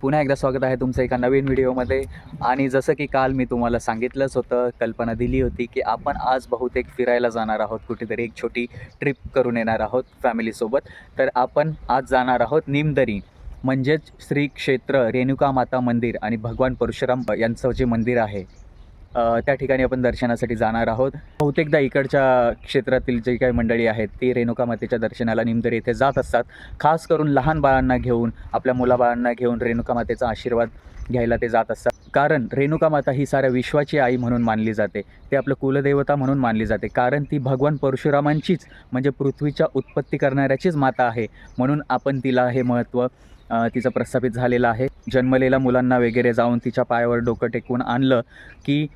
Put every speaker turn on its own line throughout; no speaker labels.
पुन्हा एकदा स्वागत आहे तुमचं एका नवीन व्हिडिओमध्ये. आणि जसं की काल मी तुम्हाला सांगितलंच होतं कल्पना दिली होती की आपण आज बहुतेक फिरायला जाणार आहोत कुठेतरी एक छोटी ट्रिप करून येणार आहोत फॅमिलीसोबत तर आपण आज जाणार आहोत निमदरी म्हणजेच श्री क्षेत्र रेणुका माता मंदिर आणि भगवान परशुराम यांचं जे मंदिर आहे त्या ठिकाणी आपण दर्शनासाठी जाणार आहोत. बहुतेकदा इकडच्या क्षेत्रातील जे काही मंडळी आहेत ती रेणुका मातेच्या दर्शनाला निमदर येथे जात असतात. खास करून लहान बाळांना घेऊन आपल्या मुलाबाळांना घेऊन रेणुका मातेचा आशीर्वाद घ्यायला ते जात असतात. कारण रेणुका माता ही साऱ्या विश्वाची आई म्हणून मानली जाते. ते आपलं कुलदेवता म्हणून मानली जाते. कारण ती भगवान परशुरामांचीच म्हणजे पृथ्वीच्या उत्पत्ती करणाऱ्याचीच माता आहे. म्हणून आपण तिला हे महत्त्व तिचं प्रस्थापित झालेलं आहे. जन्मलेल्या मुलांना वगैरे जाऊन तिच्या पायावर डोकं टेकवून आणलं की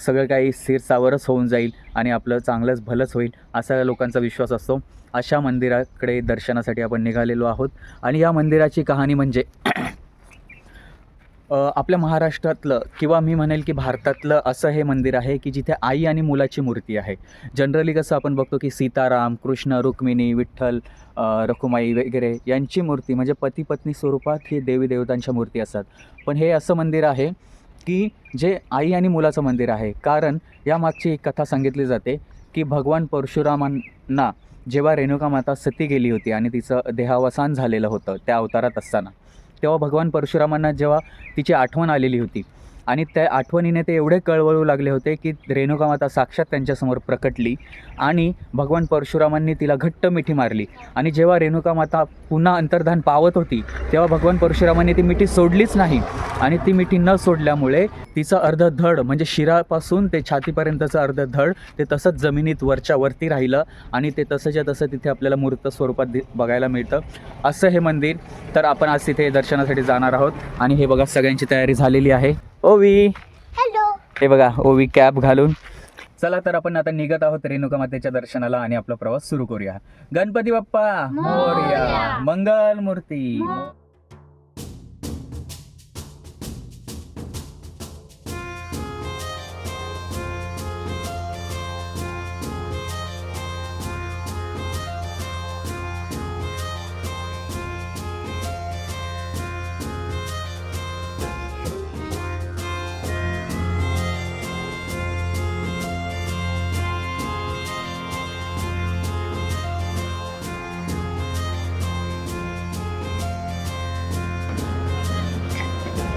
सगळं काही स्थिरसावरच होऊन जाईल आणि आपलं चांगलंच भलंच होईल असा लोकांचा विश्वास असतो. अशा मंदिराकडे दर्शनासाठी आपण निघालेलो आहोत. आणि या मंदिराची कहाणी म्हणजे आपल्या महाराष्ट्रातलं किंवा मी म्हणेल की भारतातलं असं हे मंदिर आहे की जिथे आई आणि मुलाची मूर्ती आहे. जनरली कसं आपण बघतो की सीताराम कृष्ण रुक्मिणी विठ्ठल रखुमाई वगैरे यांची मूर्ती म्हणजे पती पत्नी स्वरूपात ही देवी देवतांच्या मूर्ती असतात. पण हे असं मंदिर आहे की जे आई आणि मुलाचं मंदिर आहे. कारण यामागची एक कथा सांगितली जाते की भगवान परशुरामांना जेव्हा रेणुका माता सती गेली होती आणि तिचं देहावसान झालेलं होतं त्या अवतारात असताना. तेव्हा भगवान परशुरामांना जेव्हा तिची आठवण आलेली होती. आणि त्या आठवणीने ते एवढे कळवळू लागले होते की रेणुका माता साक्षात त्यांच्यासमोर प्रकटली आणि भगवान परशुरामांनी तिला घट्ट मिठी मारली. आणि जेव्हा रेणुका माता पुन्हा अंतर्धान पावत होती तेव्हा भगवान परशुरामांनी ती मिठी सोडलीच नाही. आणि ती मिठी न सोडल्यामुळे तिचं अर्ध धड म्हणजे शिरापासून ते छातीपर्यंतचं अर्ध धड ते तसंच जमिनीत वरच्या वरती राहिलं आणि ते तसंच्या तसं तिथे आपल्याला मूर्त स्वरूपात दि बघायला मिळतं. असं हे मंदिर तर आपण आज तिथे दर्शनासाठी जाणार आहोत. आणि हे बघा सगळ्यांची तयारी झालेली आहे. ओवी.
हॅलो.
हे बघा ओवी कॅब घालून. चला तर आपण आता निघत आहोत रेणुका मातेच्या दर्शनाला आणि आपला प्रवास सुरू करूया. गणपती बाप्पा मोरया.
मोरया.
मंगल मूर्ती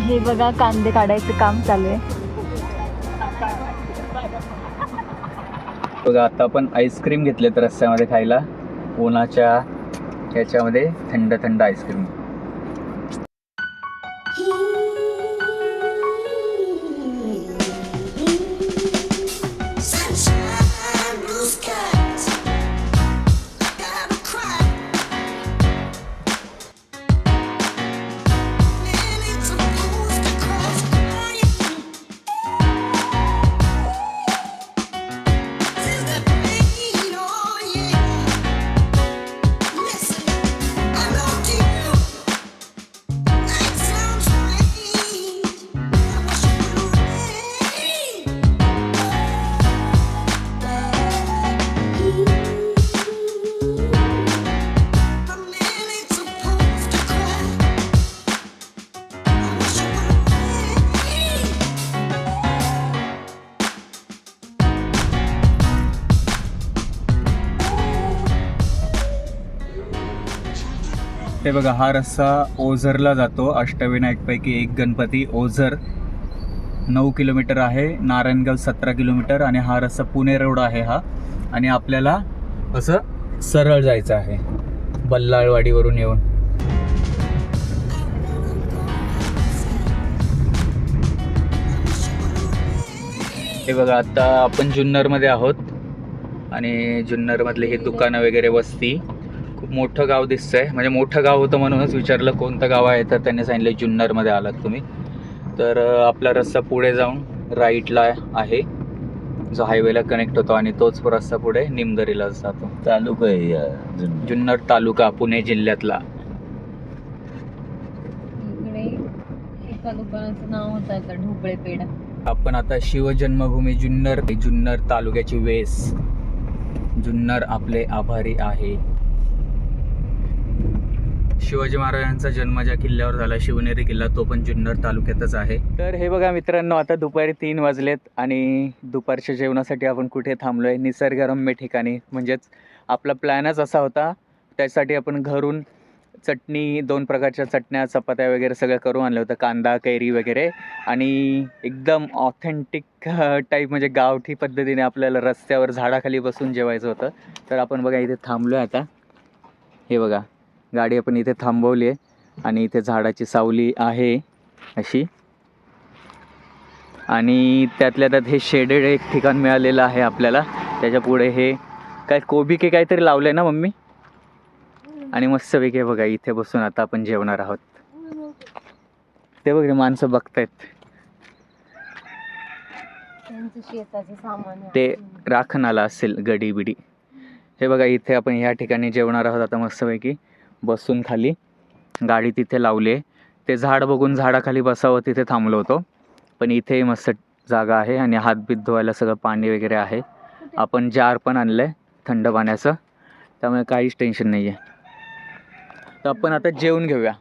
हे बघा कांदे काढायचं काम चालू आहे.
बघा आता आपण आईस्क्रीम घेतलेत रस्त्यामध्ये खायला. उन्हाच्या ह्याच्यामध्ये थंड थंड आईस्क्रीम ते बघा हा रस्सा ओझरला जातो. अष्टविनायकपैकी एक गणपती ओझर. नऊ किलोमीटर आहे नारायणगाव सतरा किलोमीटर आणि हा रस्ता पुणे रोड आहे हा. आणि आपल्याला असं सरळ जायचं आहे बल्लाळवाडीवरून येऊन. हे बघा आता आपण जुन्नरमध्ये आहोत. आणि जुन्नरमधले हे दुकानं वगैरे वस्ती. खूप मोठं गाव दिसतंय. म्हणजे मोठं गाव होतं म्हणूनच विचारलं कोणतं गाव आहे तर त्यांनी सांगितलं जुन्नरमध्ये आलात तुम्ही. तर आपला रस्ता पुढे जाऊन राईटला आहे. जो हायवेला कनेक्ट होतो आणि तोच रस्ता पुढे निमदरीला जातो.
तालुका आहे जुन्नर.
जुन्नर तालुका पुणे जिल्ह्यातला. आपण आता शिवजन्मभूमी जुन्नर जुन्नर तालुक्याची वेस. जुन्नर आपले आभारी आहे. शिवाजी महाराजांचा जन्म ज्या किल्ल्यावर झाला शिवनेरी किल्ला तो पण जुन्नर तालुक्यातच आहे. तर हे बघा मित्रांनो आता दुपारी तीन वाजलेत आणि दुपारच्या जेवणासाठी आपण कुठे थांबलो आहे निसर्गरम्य ठिकाणी. म्हणजेच आपला प्लॅनच असा होता त्यासाठी आपण घरून चटणी दोन प्रकारच्या चटण्या चपात्या वगैरे सगळं करून आणलं होतं कांदा कैरी वगैरे. आणि एकदम ऑथेंटिक टाईप म्हणजे गावठी पद्धतीने आपल्याला रस्त्यावर झाडाखाली बसून जेवायचं होतं. तर आपण बघा इथे थांबलो आहे आता. हे बघा. गाडी आपण इथे थांबवली आहे आणि इथे झाडाची सावली आहे अशी. आणि त्यातल्या त्यात हे शेडेड एक ठिकाण मिळालेलं आहे आपल्याला. त्याच्या पुढे हे काय कोबी के काहीतरी लावलं आहे ना मम्मी? आणि मस्तपैकी बघा इथे बसून आता आपण जेवणार आहोत. ते बघ रे माणसं बघतायत. ते राखणाला असेल गडी बिडी हे बघा इथे आपण ह्या ठिकाणी जेवणार आहोत आता मस्तपैकी बसून खाली. गाडी तिथे लावली आहे. ते झाड बघून झाडाखाली बसावं तिथे थांबलो होतो. पण इथे मस्त जागा आहे आणि हातबीत धुवायला सगळं पाणी वगैरे आहे. आपण जार पण आणलं आहे थंड पाण्याचं. त्यामुळे काहीच टेन्शन नाही आहे तर आपण आता जेवण घेऊया.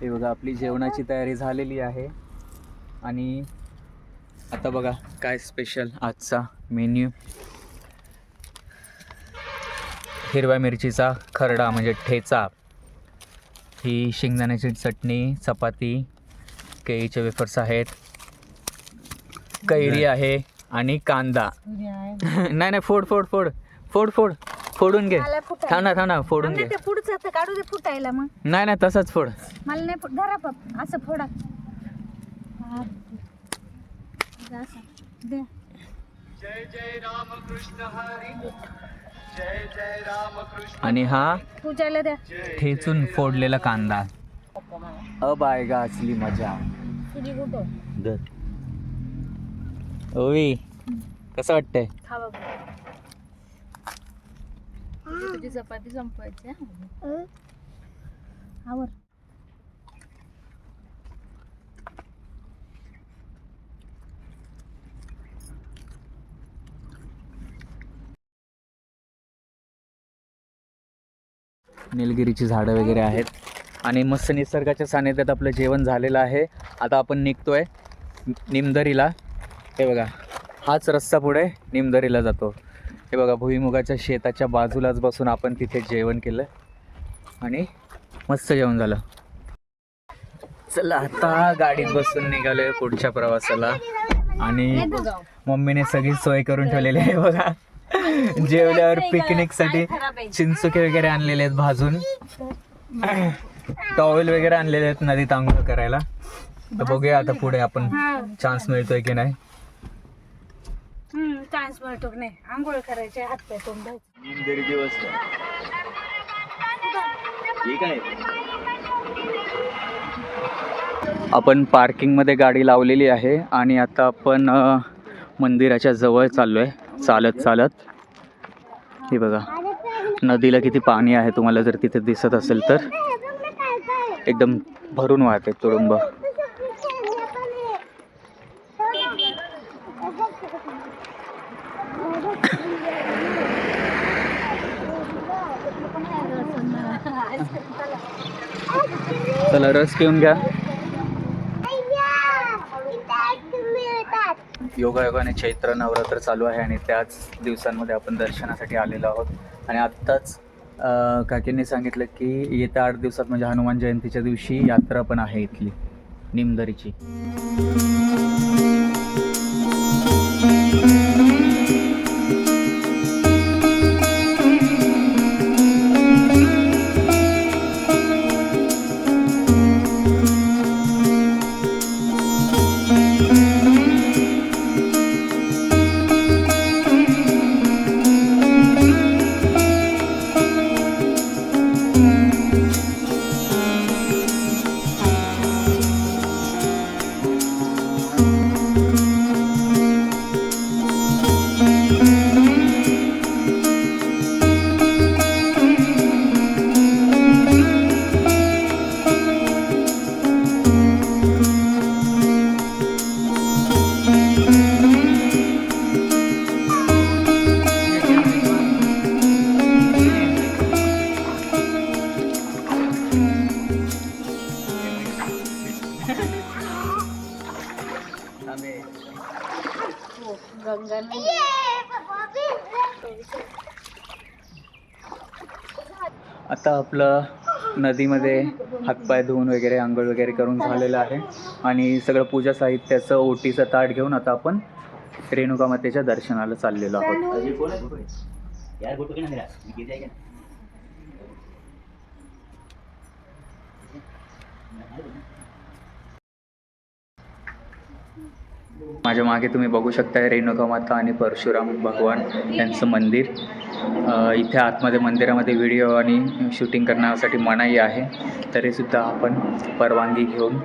हे बघा आपली जेवणाची तयारी झालेली आहे. आणि आता बघा काय स्पेशल आजचा मेन्यू हिरव्या मिरचीचा खरडा म्हणजे ठेचा. ही शेंगदाण्याची चटणी चपाती केळीचे वेफर्स आहेत. कैरी आहे आणि कांदा. नाही नाही फोड फोड फोड. फोड फोड. फोडून घे. थांब ना थांब ना फोडून घे.
पुढचं काढू दे फुटायला मग.
नाही नाही तसंच फोड.
मला नाही फुट धरा पप असं फोडा. हा. असं. दे.
आणि हा?
पूजायला द्या.
ठेचून फोडलेला कांदा. अबायगा असली मजा.
तुझी कुठं?
ओवी कसं वाटतंय.
तुझी चपाती संपवायची हा?
आवर
निलगिरीची झाडं वगैरे आहेत. आणि मस्त निसर्गाच्या सानिध्यात आपलं जेवण झालेलं आहे. आता आपण निघतोय निमदरीला. हे बघा हाच रस्ता पुढे निमदरीला जातो. हे बघा भुईमुगाच्या शेताच्या बाजूलाच बसून आपण तिथे जेवण केलं. आणि मस्त जेवण झालं. चला आता गाडीत बसून निघालोय पुढच्या प्रवासाला. आणि मम्मीने सगळी सोय करून ठेवलेली आहे बघा. जेवल्यावर पिकनिकसाठी चिंचुके वगैरे आणलेले आहेत भाजून. टॉवेल वगैरे आणलेले आहेत नदीत आंघोळ करायला. तर बघूया आता पुढे आपण चान्स मिळतोय की नाही.
हम्म चान्स मिळतो की नाही. आंघोळ करायचे हात पाय तोंड धुवायचे.
आपण पार्किंगमध्ये गाडी लावलेली आहे आणि आता आपण मंदिराच्या जवळ चाललो आहे चालत चालत. हे बघा नदीला किती पाणी आहे तुम्हाला जर तिथे दिसत असेल तर. एकदम भरून वाहते तुडुंब. चला रस घेऊन घ्या. योगायोगाने चैत्र नवरात्र चालू आहे आणि त्याच दिवसांमध्ये आपण दर्शनासाठी आलेलो आहोत. आणि आत्ताच काकींनी सांगितलं की येत्या आठ दिवसात म्हणजे हनुमान जयंतीच्या दिवशी यात्रा पण आहे इथली निमदरीची. आपलं नदीमध्ये हातपाय धुवून वगैरे आंघोळ वगैरे करून झालेलं आहे. आणि सगळं पूजा साहित्याचं ओटीचं ताट घेऊन आता आपण रेणुका मातेच्या दर्शनाला चाललेलो आहोत. माझ्या मागे तुम्ही बघू शकता रेणुका माता आणि परशुराम भगवान यांचं मंदिर. इथे आतमध्ये मंदिरामध्ये व्हिडिओ आणि शूटिंग करण्यासाठी मनाई आहे. तरीसुद्धा आपण परवानगी घेऊन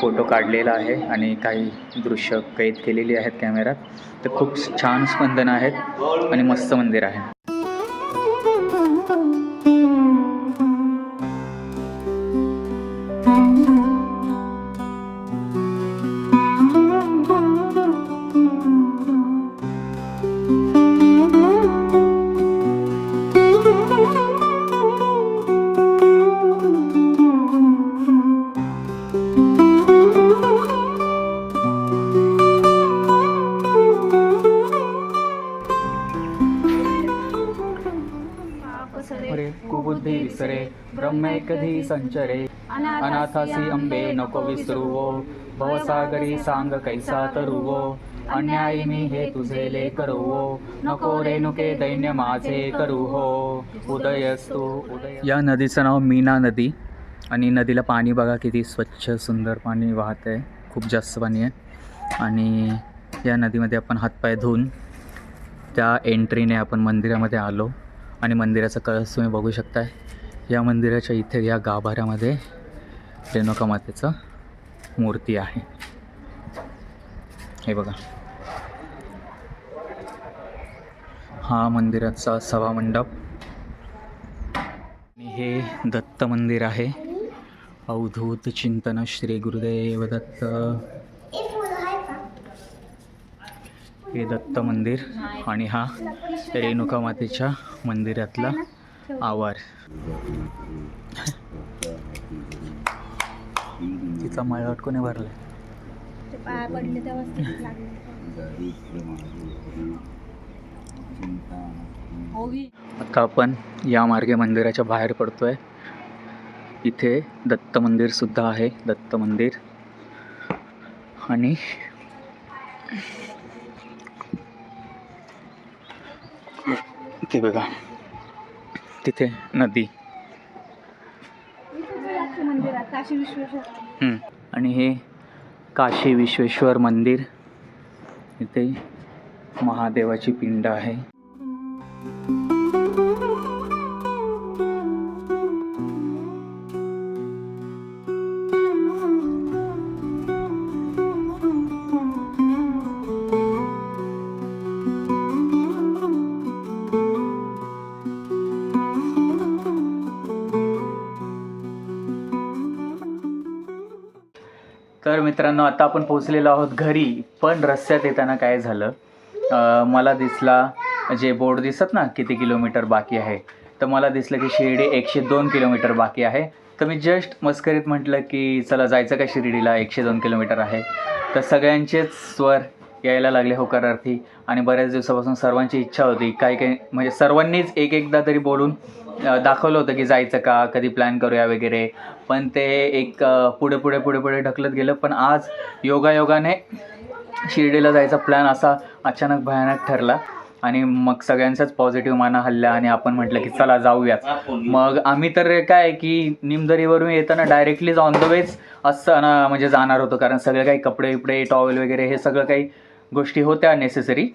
फोटो काढलेला आहे आणि काही दृश्य कैद केलेली आहेत कॅमेऱ्यात. तर खूप छान स्पंदन आहेत आणि मस्त मंदिर आहे. ब्रह्मे कधी संचरे अनाथासी अंबे नको विसरुवो। भवसागरी सांग कैसा तरुवो? अन्यायी मी हे तुझे ले करुवो। नको रेणुके दैन्य माझे करू हो उदयस्तु उदय या नदीचं नाव मीना नदी. आणि नदीला पाणी बघा किती स्वच्छ सुंदर पाणी वाहत आहे खूप जास्त पाणी आहे. आणि या नदीमध्ये आपण हातपाय धुवून त्या एंट्रीने आपण मंदिरामध्ये आलो. आणि मंदिराचा कळस तुम्ही बघू शकताय. या मंदिराच्या इथे या गाभाऱ्यामध्ये रेणुका मातेचं मूर्ती आहे. हे बघा. हा मंदिराचा सभा मंडप आणि हे दत्त मंदिर आहे. अवधूत चिंतन श्री गुरुदेव दत्त. हे दत्त मंदिर आणि हा रेणुका मातेच्या मंदिरातला आवार. तिचा मळवट कोणी भरलाय.
ते पाया पडले तेव्हाच तिकीट लागले.
आता आपण या मार्गे मंदिराच्या बाहेर पडतोय. इथे दत्त मंदिर सुद्धा आहे दत्त मंदिर. आणि ते बघा. तिथे नदी. आणि हे काशी विश्वेश्वर मंदिर. इथे महादेवाची पिंड आहे. मित्रांनो आता आपण पोहोचलेलो आहोत घरी पण रस्त्यात येताना काय झालं? मला दिसला जे बोर्ड दिसत ना किती किलोमीटर बाकी आहे तर मला दिसलं की शिर्डी एकशे दोन किलोमीटर बाकी आहे. तर मी जस्ट मस्करीत म्हटलं की चला जायचं का शिर्डीला? एकशे दोन किलोमीटर आहे. तर सगळ्यांचेच स्वर यायला लागले होकारार्थी. आणि बऱ्याच दिवसापासून सर्वांची इच्छा होती. काही काही म्हणजे सर्वांनीच एक एकदा तरी बोलून दाखवलं होतं की जायचं का कधी प्लॅन करूया वगैरे. पण ते एक पुढे पुढे पुढे पुढे ढकलत गेलं. पण आज योगायोगाने शिर्डीला जायचा प्लॅन असा अचानक भयानक ठरला. आणि मग सगळ्यांचाच पॉझिटिव्ह माना हल्ला आणि आपण म्हटलं की चला जाऊयात. मग आम्ही तर काय की निमदरीवरून येताना डायरेक्टलीच ऑन द वेच असं ना म्हणजे जाणार होतो. कारण सगळे काही कपडे बिपडे टॉवेल वगैरे हे सगळं काही गोष्टी होत्या नेसेसरी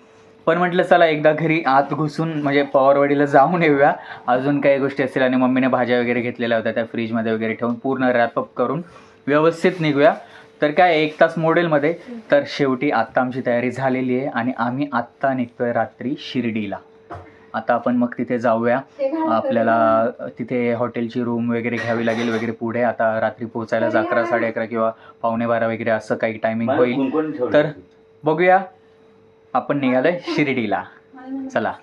पण म्हटलं चला एकदा घरी आत घुसून म्हणजे पवारवाडीला जाऊन येऊया. अजून काही गोष्टी असतील आणि मम्मीने भाज्या वगैरे घेतलेल्या होत्या त्या फ्रीजमध्ये वगैरे ठेवून पूर्ण रॅपअप करून व्यवस्थित निघूया. तर काय एक तास मॉडेलमध्ये तर शेवटी आत्ता आमची तयारी झालेली आहे आणि आम्ही आत्ता निघतोय रात्री शिर्डीला. आता आपण मग तिथे जाऊया. आपल्याला तिथे हॉटेलची रूम वगैरे घ्यावी लागेल वगैरे पुढे. आता रात्री पोहोचायला अकरा साडे अकरा किंवा पावणे बारा वगैरे असं काही टायमिंग होईल. तर बघूया. आपण निघालोय शिर्डीला. चला.